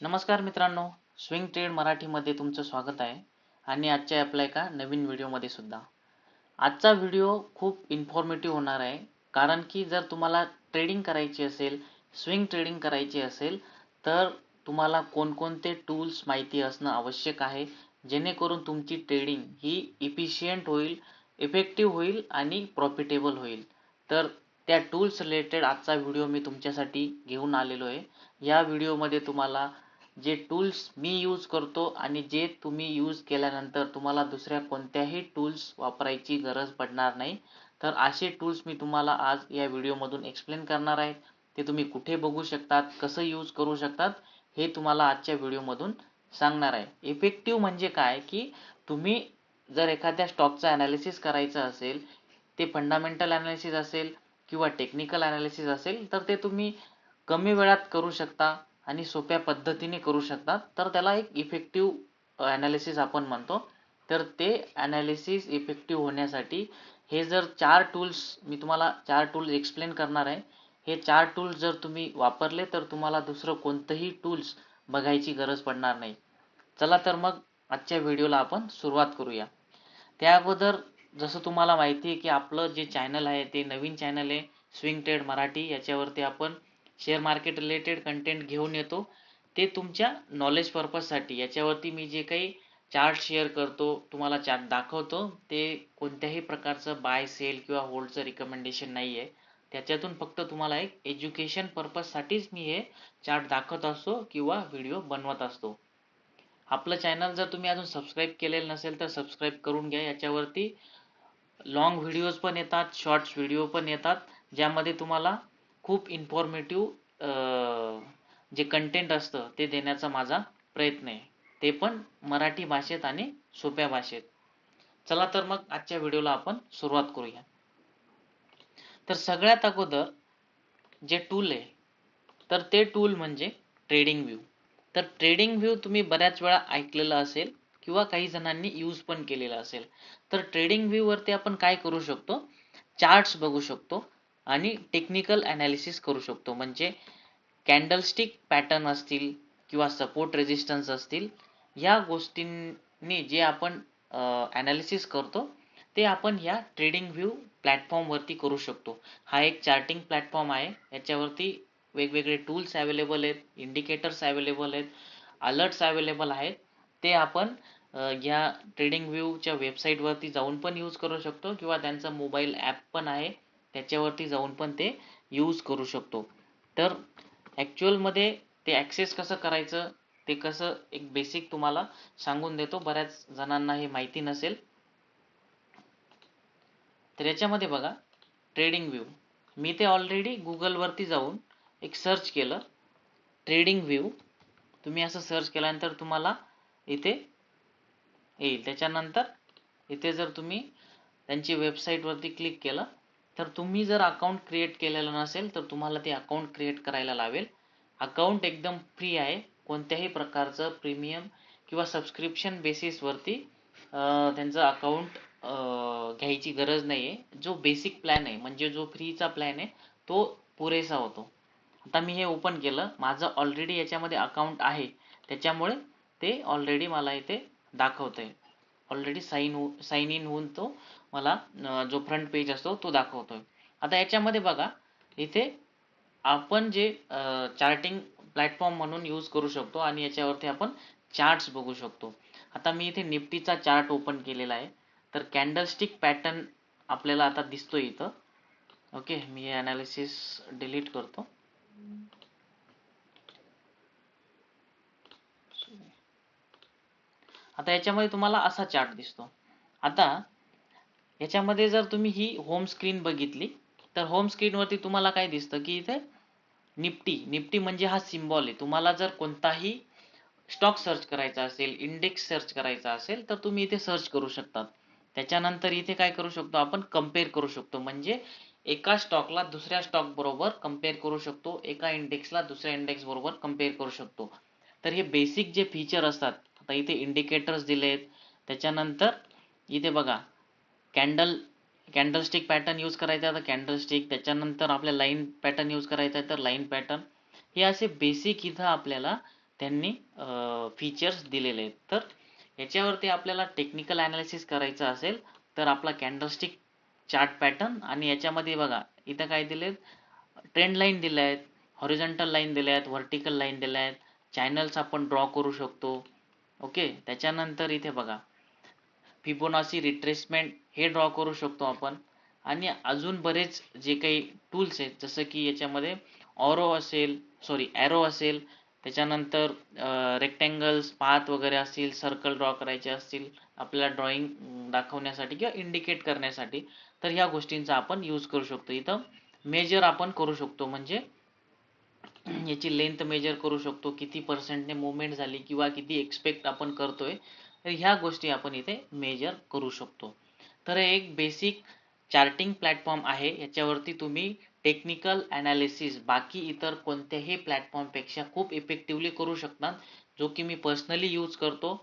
नमस्कार मित्रांनो swing trade मराठीमध्ये तुमचं स्वागत आहे आणि आजच्या आपल्या एका नवीन व्हिडिओमध्ये सुद्धा. आजचा व्हिडिओ खूप इन्फॉर्मेटिव्ह होणार आहे कारण की जर तुम्हाला ट्रेडिंग करायची असेल स्विंग ट्रेडिंग करायची असेल तर तुम्हाला कोणकोणते टूल्स माहिती असणं आवश्यक आहे जेणेकरून तुमची ट्रेडिंग ही इफिशियंट होईल इफेक्टिव्ह होईल आणि प्रॉफिटेबल होईल. तर त्या टूल्स रिलेटेड आजचा व्हिडिओ मी तुमच्यासाठी घेऊन आलेलो आहे. या व्हिडिओमध्ये तुम्हाला जे टूल्स मी यूज करतो आणि जे तुम्ही यूज केल्यानंतर तुम्हाला दुसऱ्या कोणत्याही टूल्स वापरायची गरज पडणार नाही. तर असे टूल्स मी तुम्हाला आज या व्हिडिओमधून एक्सप्लेन करणार आहे. ते तुम्ही कुठे बघू शकतात कसं यूज करू शकतात हे तुम्हाला आजच्या व्हिडिओमधून सांगणार आहे. इफेक्टिव्ह म्हणजे काय? की तुम्ही जर एखाद्या स्टॉकचा ॲनालिसिस करायचं असेल ते फंडामेंटल ॲनालिसिस असेल किंवा टेक्निकल ॲनालिसिस असेल तर ते तुम्ही कमी वेळात करू शकता. आणि सोप्या पद्धतीने करू शकतात. तर त्याला एक इफेक्टिव्ह ॲनालिसिस आपण म्हणतो. तर ते ॲनालिसिस इफेक्टिव्ह होण्यासाठी हे जर चार टूल्स मी तुम्हाला चार टूल्स एक्सप्लेन करणार आहे. हे चार टूल्स जर तुम्ही वापरले तर तुम्हाला दुसरं कोणतंही टूल्स बघायची गरज पडणार नाही. चला तर मग आजच्या व्हिडिओला आपण सुरुवात करूया. त्या अगोदर जसं तुम्हाला माहिती आहे की आपलं जे चॅनल आहे ते नवीन चॅनल आहे स्विंग ट्रेड मराठी. याच्यावरती आपण शेअर मार्केट रिलेटेड कंटेंट घेऊन येतो. ते तुमच्या नॉलेज पर्पजसाठी याच्यावरती मी जे काही चार्ट शेअर करतो तुम्हाला चार्ट दाखवतो ते कोणत्याही प्रकारचं बाय सेल किंवा होल्डचं रिकमेंडेशन नाही आहे त्याच्यातून फक्त तुम्हाला एक एज्युकेशन पर्पजसाठीच मी हे चार्ट दाखवत असतो किंवा व्हिडिओ बनवत असतो. आपलं चॅनल जर तुम्ही अजून सबस्क्राईब केलेलं नसेल तर सबस्क्राईब करून घ्या. याच्यावरती लॉंग व्हिडिओज पण येतात शॉर्ट्स व्हिडिओ पण येतात ज्यामध्ये तुम्हाला खूप इन्फॉर्मेटिव्ह जे कंटेंट असतं ते देण्याचा माझा प्रयत्न आहे. ते पण मराठी भाषेत आणि सोप्या भाषेत. चला तर मग आजच्या व्हिडिओला आपण सुरुवात करूया. तर सगळ्यात अगोदर जे टूल आहे तर ते टूल म्हणजे ट्रेडिंग व्ह्यू तर ट्रेडिंग व्ह्यू तुम्ही बऱ्याच वेळा ऐकलेलं असेल किंवा काही जणांनी यूज पण केलेला असेल. तर ट्रेडिंग व्ह्यू वरती आपण काय करू शकतो? चार्ट्स बघू शकतो. आणि टेक्निकल अनालिसिस करू शकतो. म्हणजे कॅन्डलस्टिक पॅटर्न असतील किंवा सपोर्ट रेजिस्टन्स असतील या गोष्टींनी जे आपण अनालिसिस करतो ते आपण ह्या ट्रेडिंग व्ह्यू प्लॅटफॉर्मवरती करू शकतो. हा एक चार्टिंग प्लॅटफॉर्म आहे. याच्यावरती वेगवेगळे टूल्स अवेलेबल आहेत इंडिकेटर्स अवेलेबल आहेत अलर्ट्स अवेलेबल आहेत. ते आपण या ट्रेडिंग व्ह्यूच्या वेबसाईटवरती जाऊन पण यूज करू शकतो किंवा त्यांचा मोबाईल ॲप पण आहे. ह्याच्यावरती जाऊन पण ते यूज करू शकतो. तर ॲक्च्युअलमध्ये ते ॲक्सेस कसं करायचं ते कसं एक बेसिक तुम्हाला सांगून देतो. बऱ्याच जणांना हे माहिती नसेल. तर याच्यामध्ये बघा ट्रेडिंग व्ह्यू मी ते ऑलरेडी गुगलवरती जाऊन एक सर्च केलं. ट्रेडिंग व्ह्यू तुम्ही असं सर्च केल्यानंतर तुम्हाला इथे येईल. त्याच्यानंतर इथे जर तुम्ही त्यांची वेबसाईटवरती क्लिक केलं तर तुम्ही जर अकाउंट क्रिएट केलेलं नसेल तर तुम्हाला ते अकाउंट क्रिएट करायला लावेल. अकाउंट एकदम फ्री आहे. कोणत्याही प्रकारचं प्रीमियम किंवा सबस्क्रिप्शन बेसिसवरती त्यांचं अकाउंट घ्यायची गरज नाही आहे जो बेसिक प्लॅन आहे म्हणजे जो फ्रीचा प्लॅन आहे तो पुरेसा होतो. आता मी हे ओपन केलं. माझं ऑलरेडी याच्यामध्ये अकाउंट आहे. त्याच्यामुळे ते ऑलरेडी मला इथे दाखवतंय. ऑलरेडी साईन हो साईन इन होऊन तो मला जो फ्रंट पेज असतो तो दाखवतोय. आता याच्यामध्ये बघा इथे आपण जे चार्टिंग प्लॅटफॉर्म म्हणून यूज करू शकतो आणि याच्यावरती आपण चार्ट्स बघू शकतो. आता मी इथे निफ्टीचा चार्ट ओपन केलेला आहे. तर कॅन्डलस्टिक पॅटर्न आपल्याला आता दिसतोय इथं. ओके मी हे अनालिसिस डिलीट करतो. आता याच्यामध्ये तुम्हाला असा चार्ट दिसतो. आता याच्यामध्ये जर तुम्ही ही होम स्क्रीन बघितली तर होम स्क्रीनवरती तुम्हाला काय दिसतं की इथे निफ्टी निफ्टी म्हणजे हा सिम्बॉल आहे. तुम्हाला जर कोणताही स्टॉक सर्च करायचा असेल इंडेक्स सर्च करायचा असेल तर तुम्ही इथे सर्च करू शकतात त्याच्यानंतर इथे काय करू शकतो? आपण कंपेअर करू शकतो. म्हणजे एका स्टॉकला दुसऱ्या स्टॉक बरोबर कंपेअर करू शकतो. एका इंडेक्सला दुसऱ्या इंडेक्स बरोबर कंपेअर करू शकतो. तर हे बेसिक जे फीचर असतात आता इथे इंडिकेटर्स दिलेत. त्याच्यानंतर इथे बघा कॅन्डल कॅन्डलस्टिक पॅटर्न यूज करायचा आहे. तर कॅन्डलस्टिक त्याच्यानंतर आपल्या लाईन पॅटर्न यूज करायचा आहे. तर लाईन पॅटर्न हे असे बेसिक इथं आपल्याला त्यांनी फीचर्स दिलेले आहेत. तर याच्यावरती आपल्याला टेक्निकल ॲनालिसिस करायचं असेल तर आपला कॅन्डलस्टिक चार्ट पॅटर्न आणि याच्यामध्ये बघा इथं काय दिलेत ट्रेंड लाईन दिल्या आहेत हॉरिझॉन्टल लाईन दिल्या आहेत व्हर्टिकल लाईन दिल्या आहेत. चॅनल्स आपण ड्रॉ करू शकतो. ओके त्याच्यानंतर इथे बघा फिबोनाची रिट्रेसमेंट हे ड्रॉ करू शकतो आपण. आणि अजून बरेच जे काही टूल्स आहेत जसं की याच्यामध्ये ऑरो असेल सॉरी ॲरो असेल त्याच्यानंतर रेक्टँगल्स पात वगैरे असतील सर्कल ड्रॉ करायचे असतील आपल्याला ड्रॉइंग दाखवण्यासाठी किंवा इंडिकेट करण्यासाठी तर ह्या गोष्टींचा आपण यूज करू शकतो. इथं मेजर आपण करू शकतो म्हणजे याची लेंथ मेजर करू शकतो किती पर्सेंटने मुवमेंट झाली किंवा किती एक्सपेक्ट आपण करतोय तर ह्या गोष्टी आपण इथे मेजर करू शकतो. तर हे एक बेसिक चार्टिंग प्लॅटफॉर्म आहे. याच्यावरती तुम्ही टेक्निकल ॲनालिसिस बाकी इतर कोणत्याही प्लॅटफॉर्मपेक्षा खूप इफेक्टिव्हली करू शकता जो की मी पर्सनली यूज करतो.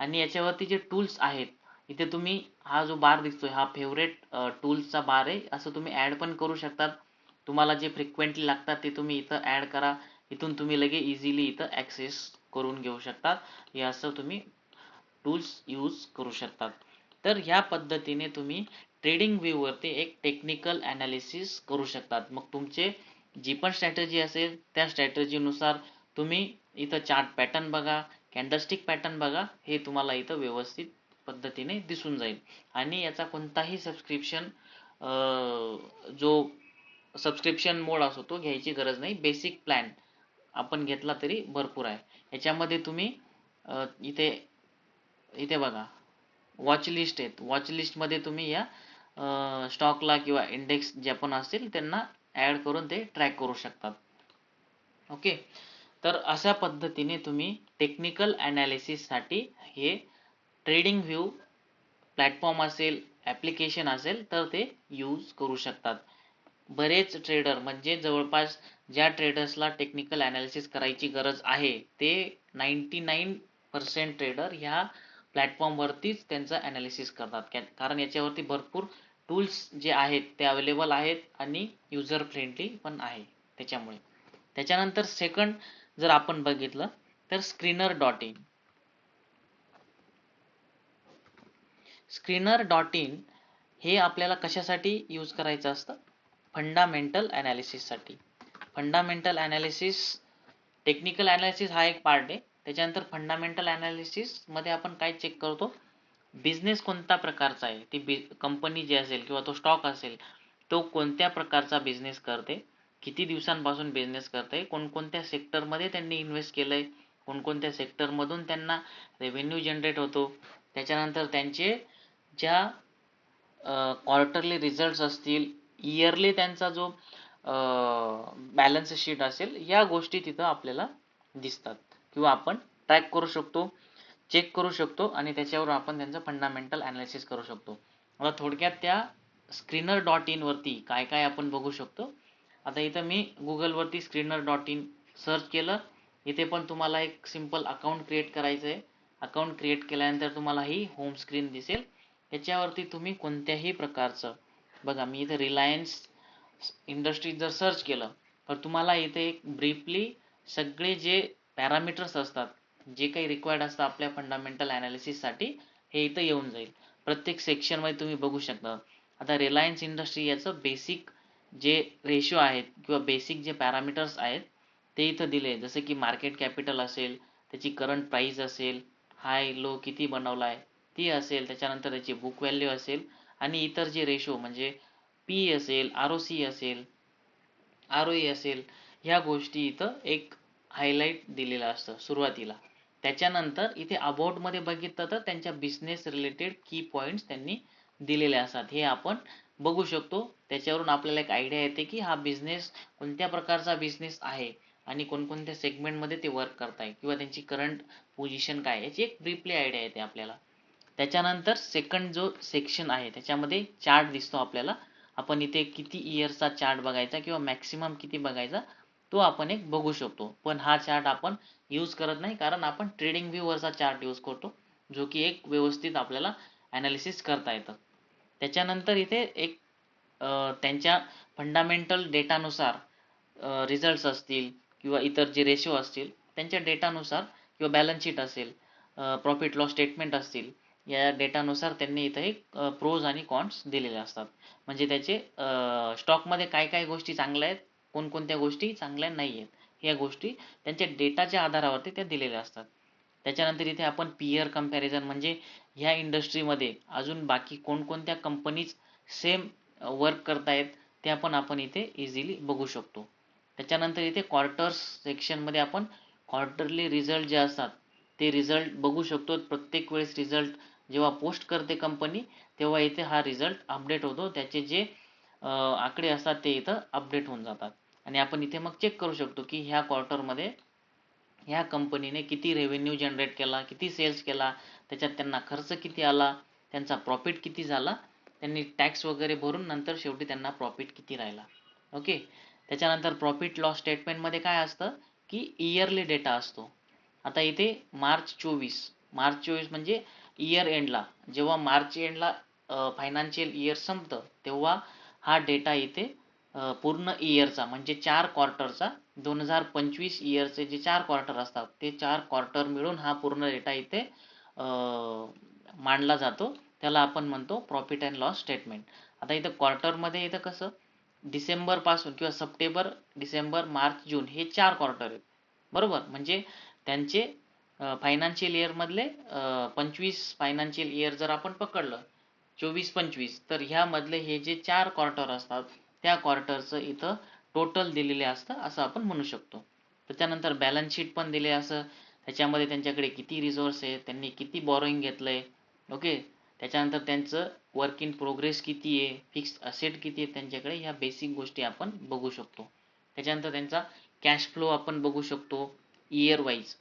आणि याच्यावरती जे टूल्स आहेत इथे तुम्ही हा जो बार दिसतोय हा फेवरेट टूल्सचा बार आहे. असं तुम्ही ॲड पण करू शकतात. तुम्हाला जे फ्रिक्वेंटली लागतात ते तुम्ही इथं ॲड करा. इथून तुम्ही लगे इझिली इथं ॲक्सेस करून घेऊ शकतात हे असं तुम्ही टूल्स यूज करू शकतात. तर ह्या पद्धतीने तुम्ही ट्रेडिंग व्ह्यूवरती एक टेक्निकल ॲनालिसिस करू शकतात. मग तुमचे जी पण स्ट्रॅटजी असेल त्या स्ट्रॅटजीनुसार तुम्ही इथं चार्ट पॅटर्न बघा कॅन्डलस्टिक पॅटर्न बघा हे तुम्हाला इथं व्यवस्थित पद्धतीने दिसून जाईल. आणि याचा कोणताही सबस्क्रिप्शन जो सबस्क्रिप्शन मोड असतो तो घ्यायची गरज नाही. बेसिक प्लॅन आपण घेतला तरी भरपूर आहे. याच्यामध्ये तुम्ही इथे इथे बघा. वॉच लिस्ट आहेत. वॉच लिस्टमध्ये तुम्ही या स्टॉकला किंवा इंडेक्स जे पण असतील त्यांना ॲड करून ते ट्रॅक करू शकतात. ओके तर अशा पद्धतीने तुम्ही टेक्निकल ॲनालिसिससाठी हे ट्रेडिंग व्ह्यू प्लॅटफॉर्म असेल ॲप्लिकेशन असेल तर ते यूज करू शकतात. बरेच ट्रेडर म्हणजे जवळपास ज्या ट्रेडर्सला टेक्निकल ॲनालिसिस करायची गरज आहे ते नाईंटी नाईन पर्सेंट ट्रेडर ह्या प्लॅटफॉर्मवरतीच त्यांचं ॲनालिसिस करतात. कारण याच्यावरती भरपूर टूल्स जे आहेत ते अवेलेबल आहेत आणि युजर फ्रेंडली पण आहे त्याच्यामुळे. त्याच्यानंतर सेकंड जर आपण बघितलं तर screener dot in screener dot in हे आपल्याला कशासाठी यूज करायचं असतं? फंडामेंटल ॲनालिसिससाठी फंडामेंटल ॲनालिसिस टेक्निकल ॲनालिसिस हा एक पार्ट आहे. त्याच्यानंतर फंडामेंटलमध्ये आपण काय चेक करतो? बिझनेस कोणत्या प्रकारचा आहे? ती बि कंपनी जी असेल किंवा तो स्टॉक असेल तो कोणत्या प्रकारचा बिझनेस करते? किती दिवसांपासून बिझनेस करते कोणकोणत्या सेक्टरमध्ये त्यांनी इन्व्हेस्ट केलं आहे कोणकोणत्या सेक्टरमधून त्यांना रेव्हेन्यू जनरेट होतो? त्याच्यानंतर त्यांचे ज्या क्वार्टरली रिझल्ट्स असतील इयरली त्यांचा जो बॅलन्स शीट असेल या गोष्टी तिथं आपल्याला दिसतात. किंवा आपण ट्रॅक करू शकतो चेक करू शकतो आणि त्याच्यावर आपण त्यांचं फंडामेंटल अनालिसिस करू शकतो. आता थोडक्यात त्या स्क्रीनर डॉट इनवरती काय काय आपण बघू शकतो. आता इथं मी गुगलवरती स्क्रीनर डॉट इन सर्च केलं. इथे पण तुम्हाला एक सिंपल अकाउंट क्रिएट करायचं आहे. अकाउंट क्रिएट केल्यानंतर तुम्हाला ही होम स्क्रीन दिसेल. याच्यावरती तुम्ही कोणत्याही प्रकारचं बघा मी इथे रिलायन्स इंडस्ट्रीज जर सर्च केलं तर तुम्हाला इथे एक ब्रीफली सगळे जे पॅरामीटर्स असतात जे काही रिक्वायर्ड असतं आपल्या फंडामेंटल ॲनालिसिससाठी हे इथं येऊन जाईल. प्रत्येक सेक्शनमध्ये तुम्ही बघू शकता. आता रिलायन्स इंडस्ट्री याचं बेसिक जे रेशो आहेत किंवा बेसिक जे पॅरामीटर्स आहेत ते इथं दिले जसे की मार्केट कॅपिटल असेल त्याची करंट प्राईज असेल हाय लो किती बनवला आहे ती असेल त्याच्यानंतर त्याची बुक व्हॅल्यू असेल आणि इतर जे रेशो म्हणजे पी असेल आर ओ सी असेल आर ओ ई असेल ह्या गोष्टी इथं एक हायलाईट दिलेलं असतं सुरुवातीला. त्याच्यानंतर इथे मध्ये बघितलं तर त्यांच्या बिझनेस रिलेटेड की पॉईंट्स त्यांनी दिलेले असतात. हे आपण बघू शकतो. त्याच्यावरून आपल्याला एक आयडिया येते की हा बिझनेस कोणत्या प्रकारचा बिझनेस आहे आणि कोणकोणत्या सेगमेंटमध्ये ते वर्क करताय किंवा त्यांची करंट पोझिशन काय याची एक ब्रीफली आयडिया येते आपल्याला. त्याच्यानंतर सेकंड जो सेक्शन आहे त्याच्यामध्ये चार्ट दिसतो आपल्याला. आपण इथे किती इयर्सचा चार्ट बघायचा किंवा मॅक्सिमम किती बघायचा तो आपण एक बघू शकतो. पण हा चार्ट आपण यूज करत नाही कारण आपण ट्रेडिंग व्ह्यूवरचा चार्ट यूज करतो जो की एक व्यवस्थित आपल्याला ॲनालिसिस करता येतं. त्याच्यानंतर इथे एक त्यांच्या फंडामेंटल डेटानुसार रिझल्ट्स असतील किंवा इतर जे रेशो असतील त्यांच्या डेटानुसार किंवा बॅलन्स शीट असेल प्रॉफिट लॉस स्टेटमेंट असतील या डेटानुसार त्यांनी इथं एक प्रोज आणि कॉन्स दिलेले असतात. म्हणजे त्याचे स्टॉकमध्ये काय काय गोष्टी चांगल्या आहेत कोणकोणत्या गोष्टी चांगल्या नाही आहेत या गोष्टी त्यांच्या डेटाच्या आधारावरती त्या दिलेल्या असतात. त्याच्यानंतर इथे आपण पियर कंपॅरिझन म्हणजे ह्या इंडस्ट्रीमध्ये अजून बाकी कोणकोणत्या कंपनीज सेम वर्क करतायत ते पण आपण इथे इझिली बघू शकतो. त्याच्यानंतर इथे क्वार्टर्स सेक्शनमध्ये आपण क्वार्टरली रिझल्ट जे असतात ते रिझल्ट बघू शकतो. प्रत्येक वेळेस रिझल्ट जेव्हा पोस्ट करते कंपनी तेव्हा इथे हा रिझल्ट अपडेट होतो. त्याचे जे आकडे असतात ते इथं अपडेट होऊन जातात. आणि आपण इथे मग चेक करू शकतो की ह्या क्वार्टरमध्ये ह्या कंपनीने किती रेव्हेन्यू जनरेट केला किती सेल्स केला त्याच्यात त्यांना खर्च किती आला त्यांचा प्रॉफिट किती झाला त्यांनी टॅक्स वगैरे भरून नंतर शेवटी त्यांना प्रॉफिट किती राहिला. ओके त्याच्यानंतर प्रॉफिट लॉस स्टेटमेंटमध्ये काय असतं? की इयरली डेटा असतो. आता इथे मार्च चोवीस. मार्च चोवीस म्हणजे इयर एंडला जेव्हा मार्च एंडला फायनान्शियल इयर संपतं तेव्हा हा डेटा इथे पूर्ण इयरचा म्हणजे चार क्वार्टरचा दोन हजार पंचवीस इयरचे जे चार क्वार्टर असतात ते चार क्वार्टर मिळून हा पूर्ण डेटा इथे मांडला जातो. त्याला आपण म्हणतो प्रॉफिट अँड लॉस स्टेटमेंट आता इथं क्वार्टरमध्ये इथं कसं डिसेंबरपासून किंवा सप्टेंबर डिसेंबर मार्च जून हे चार क्वार्टर आहेत. बरोबर? म्हणजे त्यांचे फायनान्शियल इयरमधले पंचवीस फायनान्शियल इयर जर आपण पकडलं चोवीस पंचवीस तर ह्यामधले हे जे चार क्वार्टर असतात त्या क्वार्टरचं इथं टोटल दिलेले असतं असं आपण म्हणू शकतो. त्याच्यानंतर बॅलन्स शीट पण दिले असं त्याच्यामध्ये त्यांच्याकडे किती रिझोर्स आहे त्यांनी किती बॉरोईंग घेतलंय ओके त्याच्यानंतर त्यांचं वर्क इन प्रोग्रेस किती आहे फिक्स असेट किती आहे त्यांच्याकडे ह्या बेसिक गोष्टी आपण बघू शकतो. त्याच्यानंतर त्यांचा कॅश फ्लो आपण बघू शकतो इयर वाईज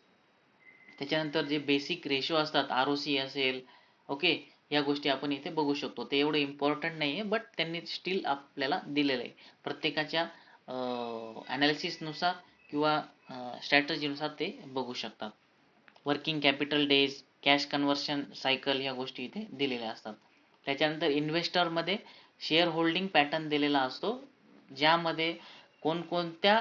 त्याच्यानंतर जे बेसिक रेशो असतात आर ओ सी असेल ओके या गोष्टी आपण इथे बघू शकतो. ते एवढं इम्पॉर्टंट नाही आहे बट त्यांनी स्टील आपल्याला दिलेलं आहे. प्रत्येकाच्या ॲनालिसिसनुसार किंवा स्ट्रॅटजीनुसार ते बघू शकतात. Working capital days cash conversion cycle ह्या गोष्टी इथे दिलेल्या असतात. त्याच्यानंतर इन्व्हेस्टरमध्ये शेअर होल्डिंग पॅटर्न दिलेला असतो ज्यामध्ये कोणकोणत्या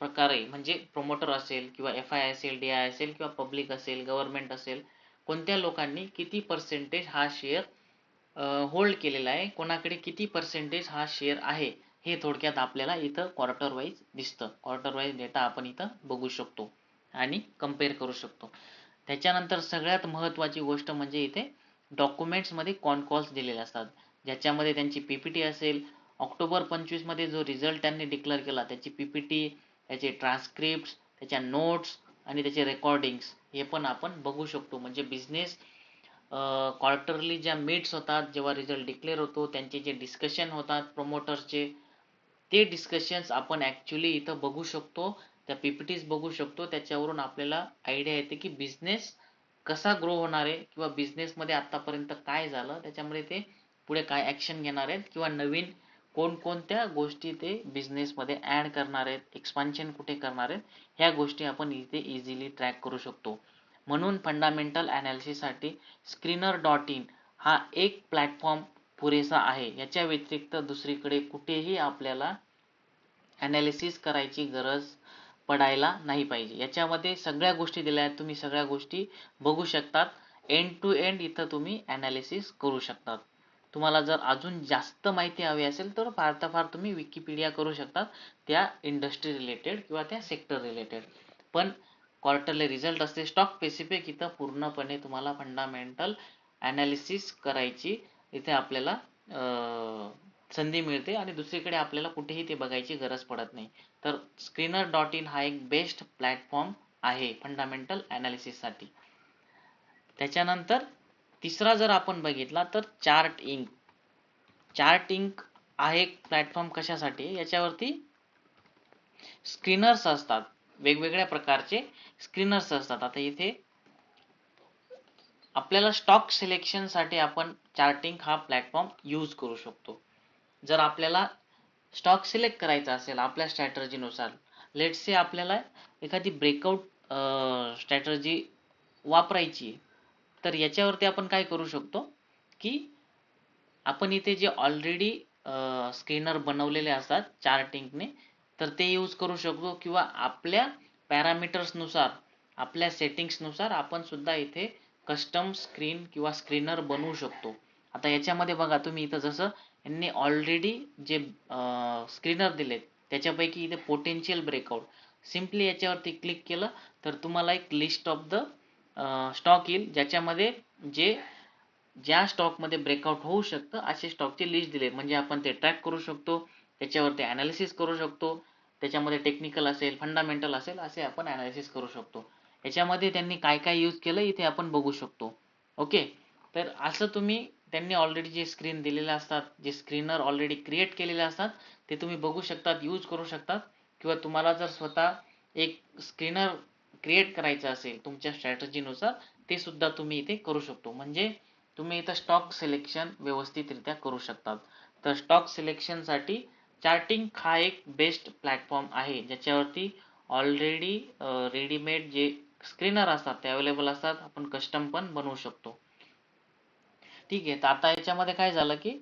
प्रकारे म्हणजे प्रोमोटर असेल किंवा एफ आय असेल डी आय असेल किंवा पब्लिक असेल गव्हर्नमेंट असेल कोणत्या लोकांनी किती पर्सेंटेज हा शेअर होल्ड केलेला आहे? कोणाकडे किती पर्सेंटेज हा शेअर आहे? हे थोडक्यात आपल्याला इथं क्वार्टर वाईज दिसतं. क्वार्टर वाईज डेटा आपण इथं बघू शकतो आणि कंपेअर करू शकतो. त्याच्यानंतर सगळ्यात महत्त्वाची गोष्ट म्हणजे इथे डॉक्युमेंट्समध्ये कॉन्कॉल्स दिलेले असतात. ज्याच्यामध्ये त्यांची पीपीटी असेल ऑक्टोबर पंचवीसमध्ये जो रिझल्ट त्यांनी डिक्लेअर केला त्याची पीपीटी त्याचे ट्रान्स्क्रिप्ट त्याच्या नोट्स आणि त्याचे रेकॉर्डिंग्स हे पण आपण बघू शकतो. म्हणजे बिझनेस क्वार्टरली ज्या मीट्स होतात जेव्हा रिझल्ट डिक्लेअर होतो त्यांचे जे डिस्कशन होतात प्रमोटर्सचे ते डिस्कशन्स आपण ॲक्च्युली इथं बघू शकतो. त्या पीपीटीज बघू शकतो. त्याच्यावरून आपल्याला आयडिया येते की बिझनेस कसा ग्रो होणार आहे किंवा बिझनेसमध्ये आत्तापर्यंत काय झालं त्याच्यामुळे ते पुढे काय ॲक्शन घेणार आहेत किंवा नवीन कोणकोणत्या गोष्टी ते बिझनेसमध्ये ॲड करणार आहेत एक्सपान्शन कुठे करणार आहेत ह्या गोष्टी आपण इथे इझिली ट्रॅक करू शकतो. म्हणून फंडामेंटल ॲनालिसिससाठी स्क्रीनर डॉट इन हा एक प्लॅटफॉर्म पुरेसा आहे. याच्या व्यतिरिक्त दुसरीकडे कुठेही आपल्याला ॲनालिसिस करायची गरज पडायला नाही पाहिजे. याच्यामध्ये सगळ्या गोष्टी दिल्या आहेत. तुम्ही सगळ्या गोष्टी बघू शकतात. एंड टू एंड इथं तुम्ही ॲनालिसिस करू शकतात. तुम्हाला जर अजून जास्त माहिती हवी असेल तर फार तुम्ही विकिपीडिया करू शकतात त्या इंडस्ट्री रिलेटेड किंवा त्या सेक्टर रिलेटेड पण क्वार्टरली रिझल्ट असते. स्टॉक स्पेसिफिक इथं पूर्णपणे तुम्हाला फंडामेंटल ॲनालिसिस करायची इथे आपल्याला संधी मिळते आणि दुसरीकडे आपल्याला कुठेही ते बघायची गरज पडत नाही. तर स्क्रीनर डॉट इन हा एक बेस्ट प्लॅटफॉर्म आहे फंडामेंटल ॲनालिसिससाठी त्याच्यानंतर तिसरा जर आपण बघितला तर चार्ट इंक. चार्ट इंक आहे एक प्लॅटफॉर्म कशासाठी? याच्यावरती स्क्रीनर्स असतात. वेगवेगळ्या प्रकारचे स्क्रीनर्स असतात. आता इथे आपल्याला स्टॉक सिलेक्शनसाठी आपण चार्टिंग हा प्लॅटफॉर्म यूज करू शकतो. जर आपल्याला स्टॉक सिलेक्ट करायचा असेल आपल्या स्ट्रॅटर्जीनुसार लेट्स से आपल्याला एखादी ब्रेकआउट स्ट्रॅटर्जी वापरायची तर याच्यावरती आपण काय करू शकतो की आपण इथे जे ऑलरेडी स्कॅनर बनवलेले असतात चार्टिंगने तर ते यूज करू शकतो किंवा आपल्या पॅरामीटर्सनुसार आपल्या सेटिंग्सनुसार आपण सुद्धा इथे कस्टम स्क्रीन किंवा स्क्रीनर बनवू शकतो. आता याच्यामध्ये बघा तुम्ही इथं जसं यांनी ऑलरेडी जे स्क्रीनर दिलेत त्याच्यापैकी इथे पोटेन्शियल ब्रेकआउट सिम्पली याच्यावरती क्लिक केलं तर तुम्हाला एक लिस्ट ऑफ द स्टॉक येईल ज्याच्यामध्ये जे ज्या स्टॉकमध्ये ब्रेकआउट होऊ शकतं असे स्टॉकचे लिस्ट दिले. म्हणजे आपण ते ट्रॅक करू शकतो त्याच्यावरती अनालिसिस करू शकतो त्याच्यामध्ये टेक्निकल असेल फंडामेंटल असेल असे आपण अनालिसिस करू शकतो. याच्यामध्ये त्यांनी काय काय यूज केलं इथे आपण बघू शकतो. ओके तर असं तुम्ही त्यांनी ऑलरेडी जे स्क्रीन दिलेले असतात जे स्क्रीनर ऑलरेडी क्रिएट केलेले असतात ते तुम्ही बघू शकतात यूज करू शकतात. किंवा तुम्हाला जर स्वतः एक स्क्रीनर क्रिएट करायचं असेल तुमच्या स्ट्रॅटजीनुसार ते सुद्धा तुम्ही इथे करू शकतो. म्हणजे तुम्ही इथं स्टॉक सिलेक्शन व्यवस्थितरित्या करू शकतात. तर स्टॉक सिलेक्शनसाठी चार्टिंग हा एक बेस्ट प्लॅटफॉर्म आहे. ज्याच्यावरती ऑलरेडी रेडीमेड जे स्क्रीनर असतात ते अवेलेबल असतात आपण कस्टम पण बनवू शकतो. ठीक आहे. तर आता याच्यामध्ये काय झालं की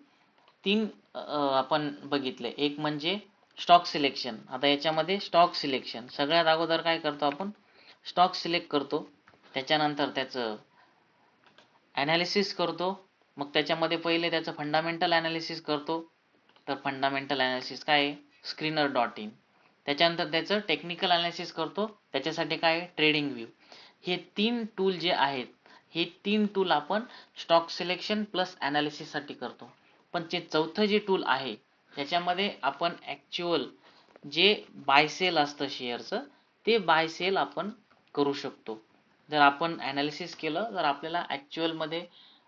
तीन आपण बघितले. एक म्हणजे स्टॉक सिलेक्शन आता याच्यामध्ये स्टॉक सिलेक्शन सगळ्यात अगोदर काय करतो आपण? स्टॉक सिलेक्ट करतो. त्याच्यानंतर त्याचं ॲनालिसिस करतो. मग त्याच्यामध्ये पहिले त्याचं फंडामेंटल ॲनालिसिस करतो. तर फंडामेंटल ॲनालिसिस काय आहे? स्क्रीनर डॉट इन त्याच्यानंतर त्याचं टेक्निकल ॲनालिसिस करतो. त्याच्यासाठी काय आहे? ट्रेडिंग व्ह्यू हे तीन टूल जे आहेत हे तीन टूल आपण स्टॉक सिलेक्शन प्लस ॲनालिसिससाठी करतो. पण जे चौथं जे टूल आहे त्याच्यामध्ये आपण ॲक्च्युअल जे बाय सेल असतं शेअरचं ते बाय सेल आपण करू शकतो. जर आपण ॲनालिसिस केलं तर आपल्याला ॲक्च्युअलमध्ये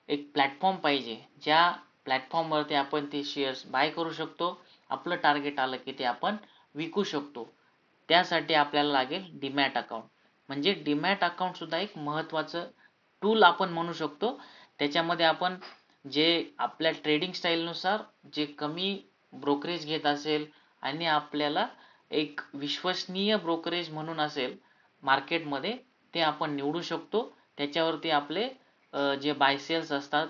एक प्लॅटफॉर्म पाहिजे ज्या प्लॅटफॉर्मवरती आपण ते शेअर्स बाय करू शकतो आपलं टार्गेट आलं की ते आपण विकू शकतो. त्यासाठी आपल्याला लागेल डीमॅट अकाउंट म्हणजे डीमॅट अकाउंटसुद्धा एक महत्त्वाचं टूल आपण म्हणू शकतो. त्याच्यामध्ये आपण जे आपल्या ट्रेडिंग स्टाईलनुसार जे कमी ब्रोकरेज घेत असेल आणि आपल्याला एक विश्वसनीय ब्रोकरेज म्हणून असेल मार्केटमध्ये ते आपण निवडू शकतो. त्याच्यावरती आपले जे बाय सेल्स असतात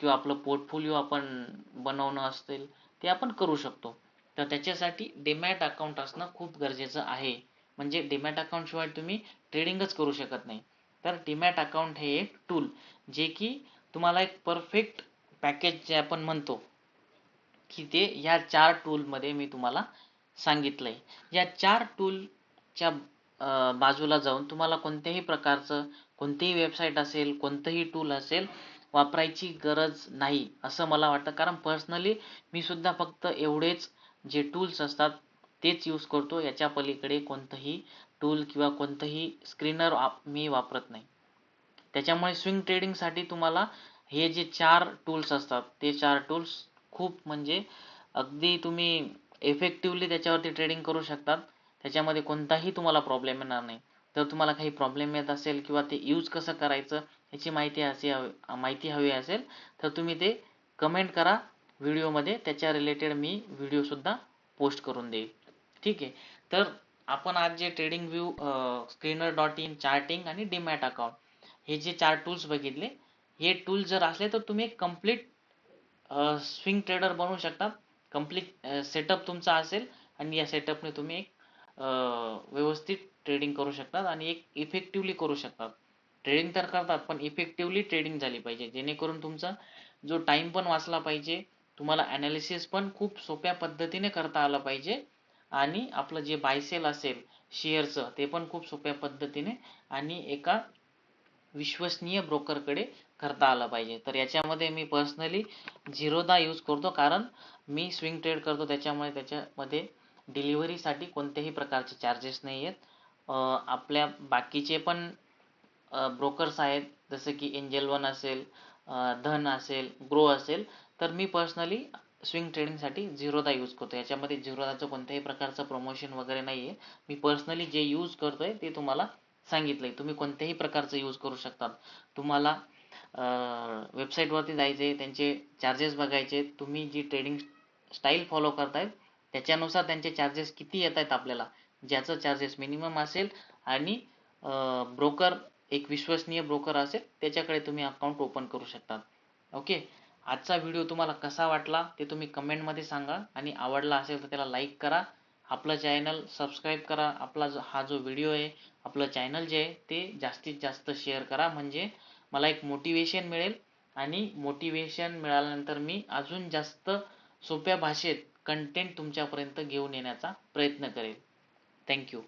किंवा आपलं पोर्टफोलिओ आपण बनवणं असतील ते आपण करू शकतो. तर त्याच्यासाठी डीमॅट अकाउंट असणं खूप गरजेचं आहे. म्हणजे डीमॅट अकाउंटशिवाय तुम्ही ट्रेडिंगच करू शकत नाही. तर डीमॅट अकाउंट हे एक टूल जे की तुम्हाला एक परफेक्ट पॅकेज जे आपण म्हणतो की ते या चार टूलमध्ये मी तुम्हाला सांगितलंय. या चार टूलच्या बाजूला जाऊन तुम्हाला कोणत्याही प्रकारचं कोणतीही वेबसाईट असेल कोणतंही टूल असेल वापरायची गरज नाही असं मला वाटतं. कारण पर्सनली मी सुद्धा फक्त एवढेच जे टूल्स असतात तेच यूज करतो. याच्या पलीकडे कोणतंही टूल किंवा कोणतंही स्क्रीनर मी वापरत नाही. त्याच्यामुळे स्विंग ट्रेडिंगसाठी तुम्हाला हे जे चार टूल्स असतात ते चार टूल्स खूप म्हणजे अगदी तुम्ही इफेक्टिवली त्याच्यावरती ट्रेडिंग करू शकतात. त्याच्यामध्ये कोणताही तुम्हाला प्रॉब्लेम येणार नाही. जर तुम्हाला काही प्रॉब्लेम येत असेल किंवा ते यूज कसं करायचं याची माहिती असे माहिती हवी असेल तर तुम्ही ते कमेंट करा. व्हिडिओमध्ये त्याच्या रिलेटेड मी व्हिडिओसुद्धा पोस्ट करून देईल. ठीक आहे? तर आपण आज जे TradingView screener dot in charting आणि डीमॅट अकाउंट हे जे चार टूल्स बघितले हे टूल जर असले तर तुम्ही कंप्लीट स्विंग ट्रेडर बनवू शकता. कंप्लीट सेटअप तुमचा असेल आणि या सेटअपने तुम्ही एक व्यवस्थित ट्रेडिंग करू शकतात आणि एक इफेक्टिवली करू शकतात. ट्रेडिंग तर करतात पण इफेक्टिवली ट्रेडिंग झाली पाहिजे. जेणेकरून तुमचा जो टाइम पण वाचला पाहिजे तुम्हाला ॲनालिसिस पण खूप सोप्या पद्धतीने करता आलं पाहिजे आणि आपलं जे बायसेल असेल शेअरचं ते पण खूप सोप्या पद्धतीने आणि एका विश्वसनीय ब्रोकरकडे करता आलं पाहिजे. तर याच्यामध्ये मी पर्सनली झिरोदा यूज करतो कारण मी स्विंग ट्रेड करतो त्याच्यामुळे त्याच्यामध्ये डिलिव्हरीसाठी कोणत्याही प्रकारचे चार्जेस नाही आहेत. आपल्या बाकीचे पण ब्रोकर्स आहेत जसं की एंजल वन असेल धन असेल ग्रो असेल तर मी पर्सनली स्विंग ट्रेडिंगसाठी झिरोदा यूज करतो. याच्यामध्ये झिरोदाचं कोणत्याही प्रकारचं प्रमोशन वगैरे नाही आहे मी पर्सनली जे यूज करतोय ते तुम्हाला सांगितलंय. तुम्ही कोणत्याही प्रकारचं यूज करू शकतात. तुम्हाला वेबसाईटवरती जायचे त्यांचे चार्जेस बघायचे तुम्ही जी ट्रेडिंग स्टाईल फॉलो करतायत त्याच्यानुसार त्यांचे चार्जेस किती येत आहेत आपल्याला? ज्याचं चार्जेस मिनिमम असेल आणि ब्रोकर एक विश्वसनीय ब्रोकर असेल त्याच्याकडे तुम्ही अकाउंट ओपन करू शकतात. ओके आजचा व्हिडिओ तुम्हाला कसा वाटला ते तुम्ही कमेंटमध्ये सांगा आणि आवडला असेल तर त्याला लाईक करा. आपलं चॅनल सबस्क्राईब करा. आपला जो हा जो व्हिडिओ आहे आपलं चॅनल जे आहे ते जास्तीत जास्त शेअर करा. म्हणजे मला एक मोटिवेशन मिळेल आणि मोटिवेशन मिळाल्यानंतर मी अजून जास्त सोप्या भाषेत कंटेंट तुमच्यापर्यंत घेऊन येण्याचा प्रयत्न करेल. थँक्यू